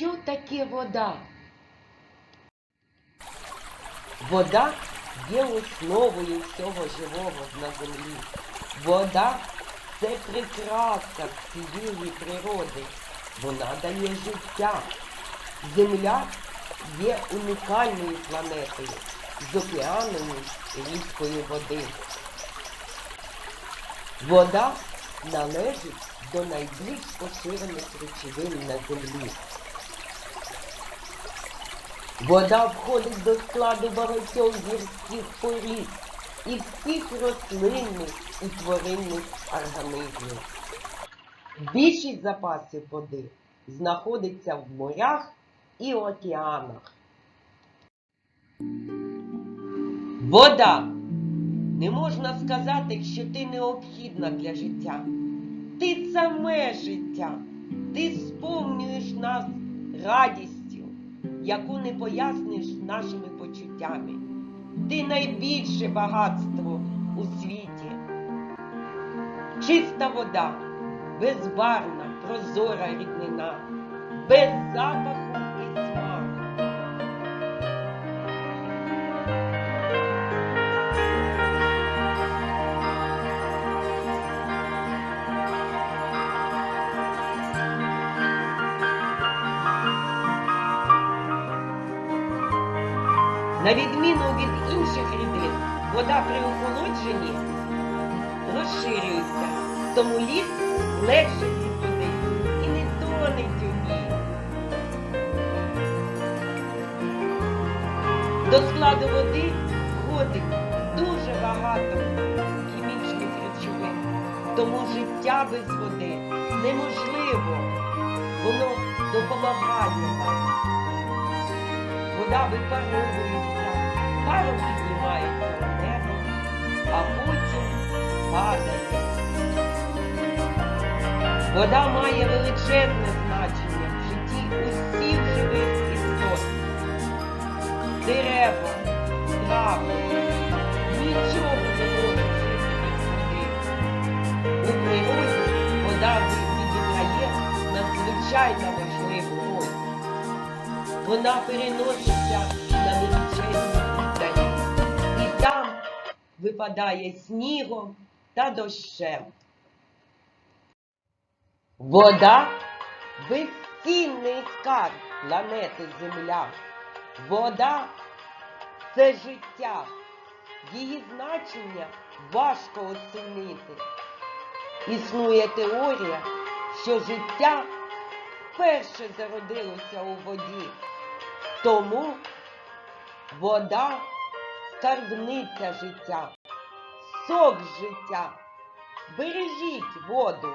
що таке вода? Вода є основою всього живого на землі. Вода це прекраса всієї природи. Вона дає життя. Земля є унікальною планетою з океанами рідкої води. Вода належить до найбільш поширених речовин на землі. Вода входить до складу багатьох гірських порід і всіх рослинних і тваринних організмів. Більшість запасів води знаходиться в морях і океанах. Вода. Не можна сказати, що ти необхідна для життя. Ти саме життя. Ти сповнюєш нас радістю, яку не поясниш нашими почуттями. Ти найбільше багатство у світі. Чиста вода, безбарна, прозора ріднина, без запаху На відміну від інших рідин, вода при охолодженні розширюється, тому лід легше підсудить і не тонеть у ній. До складу води входить дуже багато хімічних речовин, тому життя без води неможливо. Воно допомагає нам. Вода випаровується, паром піднімається у небо, а потім падає. Вода має величезне значення в житті усіх живих істот. Дерева, трави, нічого не може жити. У природі вода відіграє надзвичайно важливу. Вона переноситься на величезні відстані. І там випадає снігом та дощем. Вода безцінний скарб планети Земля. Вода це життя. Її значення важко оцінити. Існує теорія, що життя вперше зародилося у воді. Тому вода скарбниця життя, сок життя. Бережіть воду.